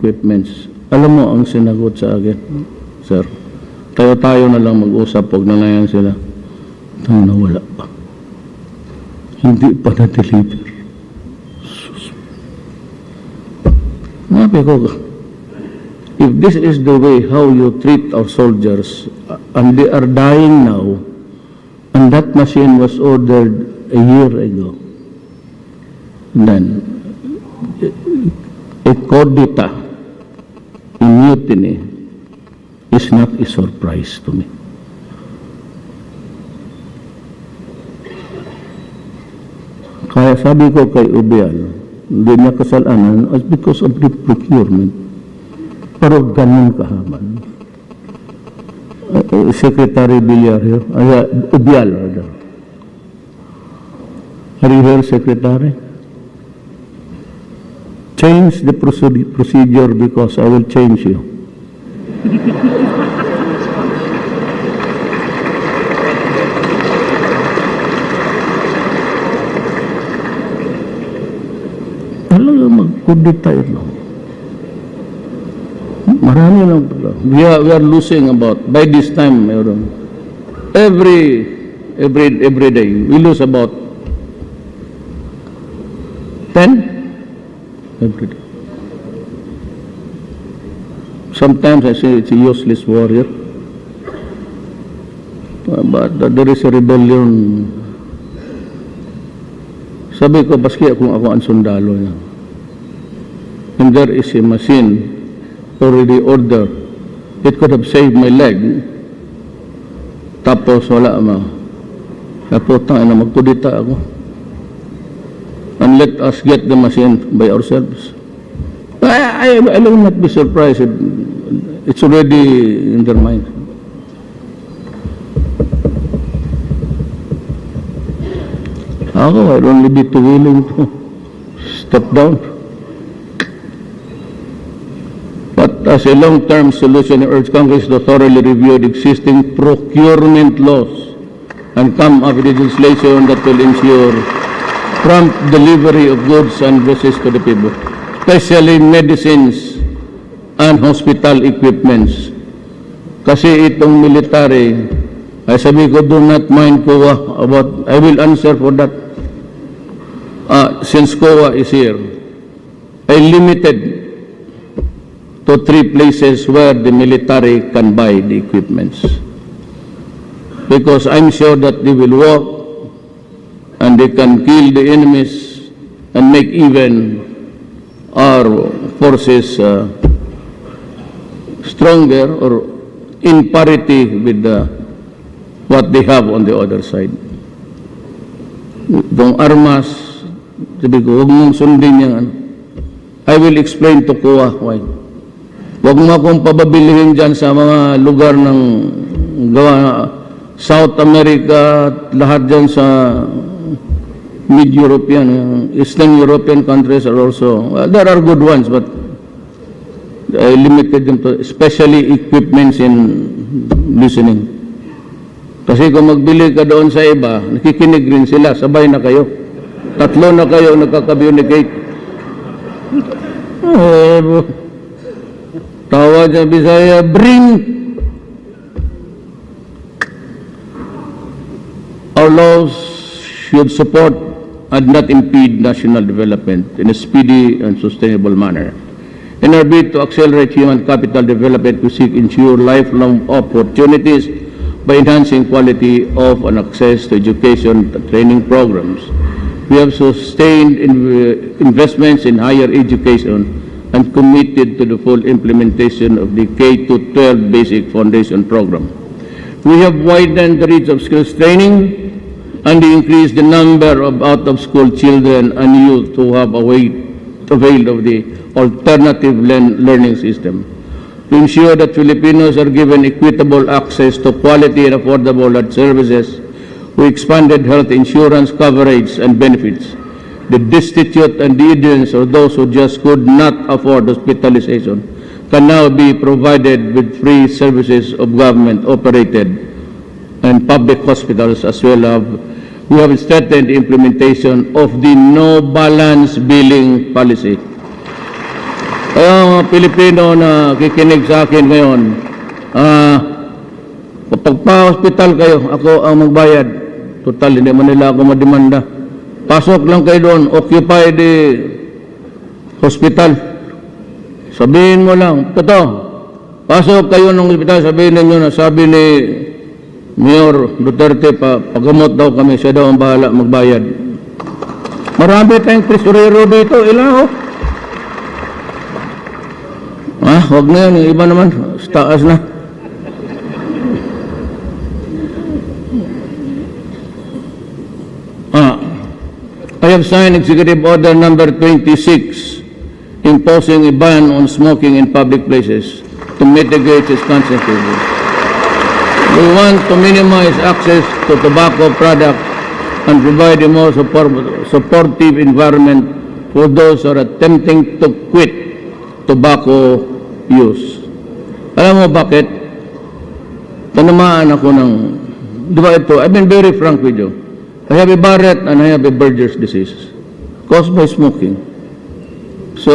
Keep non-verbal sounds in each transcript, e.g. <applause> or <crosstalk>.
equipments. Alam mo ang sinagot sa akin, sir. Tayo-tayo na lang mag-usap, huwag na lang yan sila. Tayo na wala pa. Hindi pa na-deliver. Sabi ko, if this is the way how you treat our soldiers, uh, and they are dying now, and that machine was ordered a year ago, then a cordita in mutiny is not a surprise to me. Kaya sabi ko kay Ubial, hindi niya kasalanan as because of the procurement. Pero ganun kahaman. Uh, Secretary Villario, uh, Ubial, rather. Are you here, Secretary? Change the procedure because I will change you. We are, we are losing about, by this time. Every, every, every day, we lose about 10 every day. Sometimes I say it's a useless warrior. Uh, But there is a rebellion. Sabi ko, baski kung ako ang sundalo niya. And there is a machine already ordered. It could have saved my leg. Tapos wala ma. Kaputang ina, magkudita ako. Let us get the machine by ourselves. I, I, I will not be surprised. It, it's already in their mind. Ako, I'd only be too willing to step down. But as a long-term solution, I urge Congress to thoroughly review the existing procurement laws and come up with legislation that will ensure prompt delivery of goods and services to the people, especially medicines and hospital equipments. Kasi itong military, ay sabi ko, do not mind COA about, I will answer for that. Uh, since COA is here, I limited to three places where the military can buy the equipments. Because I'm sure that they will work and they can kill the enemies and make even our forces uh, stronger or in parity with the, what they have on the other side. Itong armas, sabi ko, huwag mong sundin yan. I will explain to Kuya why. Huwag mo akong pababilihin dyan sa mga lugar ng gawa, South America, at lahat dyan sa mid-European, yung Eastern European countries are also, well, there are good ones, but I limited them to, especially equipments in listening. Kasi kung magbili ka doon sa iba, nakikinig rin sila, sabay na kayo. Tatlo na kayo nagkaka-communicate. Eh, tawag sa Bisaya, bring Our laws should support and not impede national development in a speedy and sustainable manner. In our bid to accelerate human capital development, we seek ensure lifelong opportunities by enhancing quality of and access to education and training programs. We have sustained in- investments in higher education and committed to the full implementation of the K-12 Basic Foundation Program. We have widened the reach of skills training and increased the number of out-of-school children and youth who have availed of the alternative learn- learning system. To ensure that Filipinos are given equitable access to quality and affordable health services, we expanded health insurance coverage and benefits. The destitute and the indigent or those who just could not afford hospitalization can now be provided with free services of government-operated and public hospitals as well as we have strengthened the implementation of the no balance billing policy. Kaya mga Pilipino na kikinig sa akin ngayon, ah, kapag pa-hospital kayo, ako ang magbayad. Total, hindi man nila ako mademanda. Pasok lang kayo doon, occupy the hospital. Sabihin mo lang, totoo, pasok kayo ng hospital, sabihin ninyo na sabi ni Mayor Duterte, pa, pagamot daw kami, siya daw ang bahala magbayad. Marami tayong tresurero dito, ilan oh. Ah, wag na yan, yung iba naman, taas na. Ah, I have signed Executive Order Number 26 imposing a ban on smoking in public places to mitigate its consequences. We want to minimize access to tobacco products and provide a more support, supportive environment for those who are attempting to quit tobacco use. Alam mo bakit? Tanamaan ako ng, di ba ito, I've been very frank with you. I have a Barrett and I have a Berger's disease caused by smoking. So,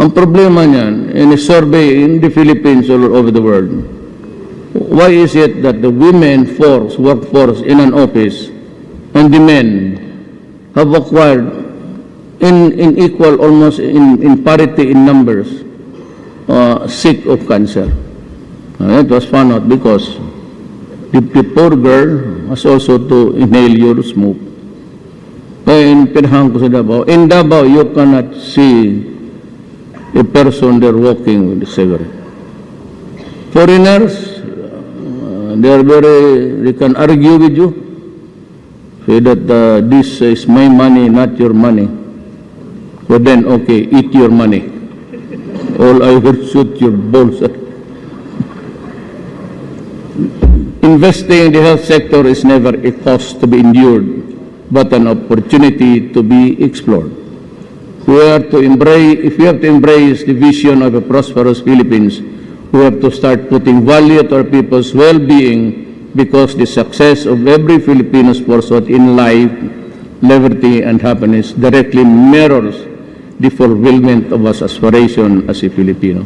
ang problema niyan, in a survey in the Philippines all over the world, why is it that the women force, workforce in an office and the men have acquired in, in equal, almost in, in parity in numbers, uh, sick of cancer? It was found out because the, the poor girl has also to inhale your smoke. Kaya in pinahan ko sa Davao, in Davao, you cannot see a person there walking with a cigarette. Foreigners, they are very, they can argue with you, say that uh, this is my money, not your money. But then, okay, eat your money. All I will shoot your balls. <laughs> Investing in the health sector is never a cost to be endured, but an opportunity to be explored. We are to embrace, if we have to embrace the vision of a prosperous Philippines, we have to start putting value to our people's well-being because the success of every Filipino's pursuit in life, liberty, and happiness directly mirrors the fulfillment of us aspiration as a Filipino.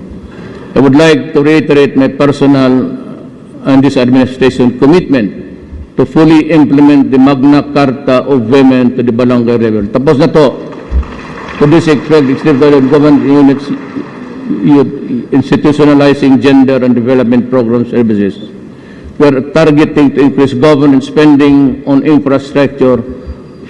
I would like to reiterate my personal and this administration commitment to fully implement the Magna Carta of Women to the Barangay level. Tapos na to. To this effect, executive government units institutionalizing gender and development program services. We are targeting to increase government spending on infrastructure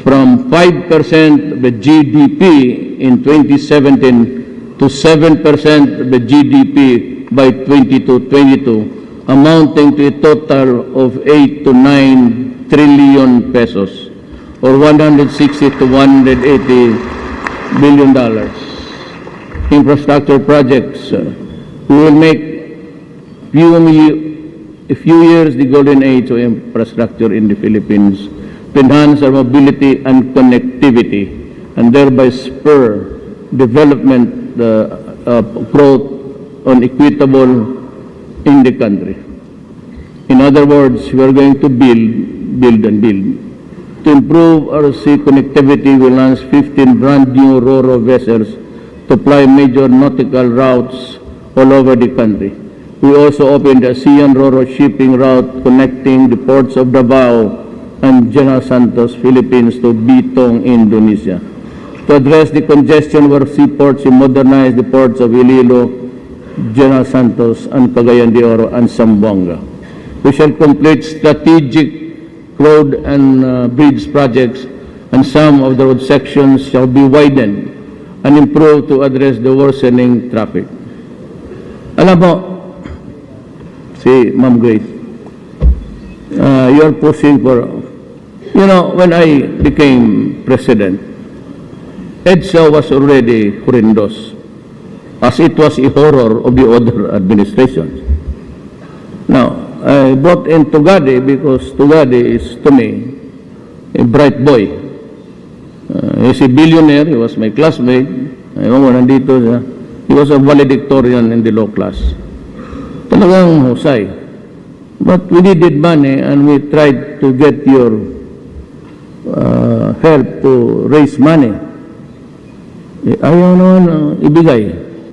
from 5% of the GDP in 2017 to 7% of the GDP by 22, amounting to a total of 8 to 9 trillion pesos or 160 to 180 billion dollars. Infrastructure projects, we will make few, a few years the golden age of infrastructure in the Philippines to enhance our mobility and connectivity and thereby spur development, uh, growth on equitable in the country. In other words, we are going to build, build and build. To improve our sea connectivity, we launched 15 brand-new RoRo vessels to ply major nautical routes all over the country. We also opened the ASEAN RoRo shipping route connecting the ports of Davao and General Santos, Philippines to Bitong, Indonesia. To address the congestion of seaports, we modernized the ports of Iloilo, General Santos, and Cagayan de Oro, and Zamboanga. We shall complete strategic road and uh, bridge projects, and some of the road sections shall be widened and improve to address the worsening traffic. Alam mo, si Ma'am Grace, uh, you're pushing for, you know, when I became president, EDSA was already horrendous, as it was a horror of the other <laughs> administrations. Now, I brought in Tugade because Tugade is, to me, a bright boy. Uh, he's a billionaire, he was my classmate. Ewan ko, nandito siya. He was a valedictorian in the law class. Talagang husay. But we needed money and we tried to get your uh, help to raise money. Eh, ayaw naman ah, ibigay.